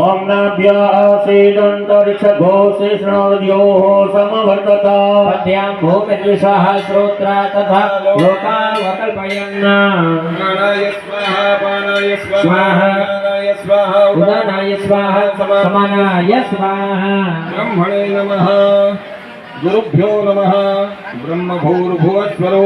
ॐ नाभ्यः श्रीदन्तरिक्षघोषेष्णोद्योः समवर्तता पद्भ्यां भूमिदृशः श्रोत्रा तथा लोकावकल्पयन् गणाय स्वाहा पानाय स्वाहा स्वाहा उदानाय स्वाहा समानाय स्वाहा ब्रह्मणे नमः गुरुभ्यो नमः ब्रह्मभूर्भुवस्वरो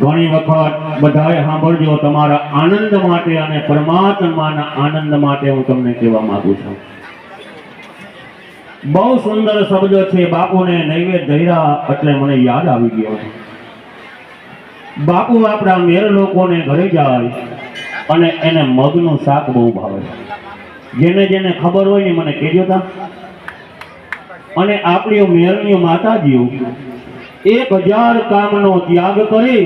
ઘણી વખત બધાએ સાંભળજો, તમારા આનંદ માટે અને પરમાત્માના આનંદ માટે હું તમને કહેવા માંગુ છું. બહુ સુંદર શબ્દ છે, બાપુને નૈવેદ ધર્યા એટલે મને યાદ આવી ગયો બાપુ આપણા મેર લોકોને ઘરે જાય અને એને મગનું શાક બહુ ભાવે જેને જેને ખબર હોય ને મને કહેજો તા. અને આપણી મેરની માતાજીઓ એક હજાર કામનો ત્યાગ કરી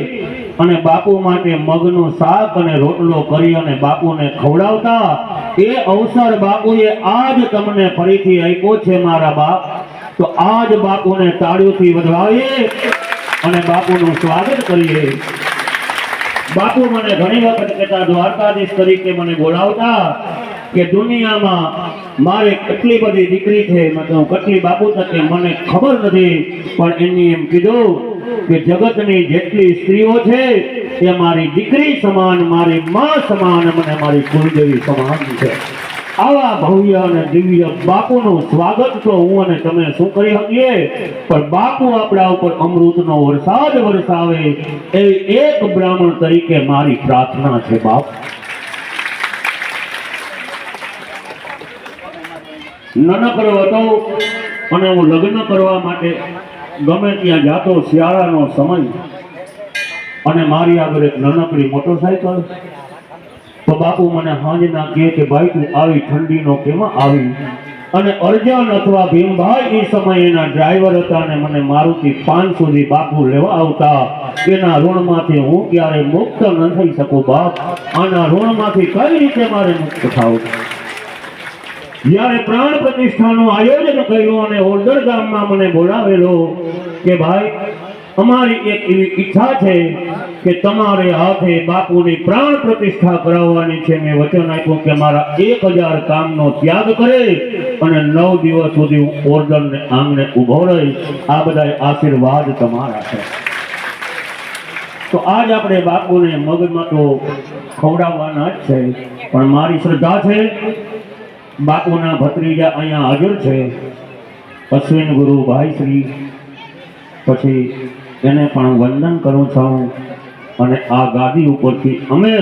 અને બાપુ માટે મગનું શાક અને રોટલો કરી અને બાપુને ખવડાવતા. એ અવસર બાપુએ આજ તમને ફરીથી આપ્યો છે, મારા બાપ. તો આજ બાપુને તાળીઓથી વધાવીએ અને બાપુનું સ્વાગત કરીએ. બાપુ મને ઘણી વખત કહેતા, દ્વારકાધીશ તરીકે મને બોલાવતા. કે દુનિયામાં મારે કેટલી બધી દીકરી છે મતલબ કેટલી બાપુ તકે મને ખબર નથી. પણ એની એમ કીધું કે જગતની જેટલી સ્ત્રીઓ છે એ મારી દીકરી સમાન, મારી માં સમાન મને મારી કુલદેવી સમાન છે. આવા ભવ્ય અને દિવ્ય બાપુનું સ્વાગત તો હું અને તમે શું કરી શકીએ? પણ બાપુ આપણા ઉપર અમૃતનો વરસાદ વરસાવે, એ એક બ્રાહ્મણ તરીકે મારી પ્રાર્થના છે બાપ. નાનકડો હતો અને હું લગ્ન કરવા માટે ગમે ત્યાં જાતો, શિયાળાનો સમય, અને મારી આગળ એક નાનકડી મોટરસાયકલ. તો બાપુ મને હાંજના કહે કે, ભાઈ, તું આવી ઠંડીનો કેમાં આવી? અને અર્જન અથવા ભીમભાઈ એ સમયે એના ડ્રાઈવર હતા અને મને મારુતિ પાંચ સુધી બાપુ લેવા આવતા. એના ઋણમાંથી હું ક્યારે મુક્ત ન થઈ શકું, બાપ. આના ઋણમાંથી કઈ રીતે મારે મુક્ત થાવું જ્યારે પ્રાણ પ્રતિષ્ઠાનું આયોજન કર્યું અને ઓરદર ગામમાં મને બોલાવેલો કે ભાઈ, અમારી એક એવી ઈચ્છા છે કે તમારે હાથે બાપુની પ્રાણ પ્રતિષ્ઠા કરાવવાની છે. મેં વચન આપ્યું કે મારા એક હજાર કામનો ત્યાગ કરે અને નવ દિવસ સુધી હું ઓરડરને આંગણે ઊભો રહી. આ બધા આશીર્વાદ તમારા છે. તો આજ આપણે બાપુને મગજમાં તો ખવડાવવાના જ છે, પણ મારી શ્રદ્ધા છે બાપુના ભત્રીજા અહીંયા હાજર છે. અશ્વિન ગુરુ ભાઈ શ્રી, પછી એને પણ વંદન કરું છું અને આ ગાદી ઉપરથી અમે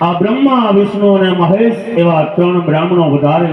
આ બ્રહ્મા, વિષ્ણુ અને મહેશ એવા ત્રણ બ્રાહ્મણો વધારે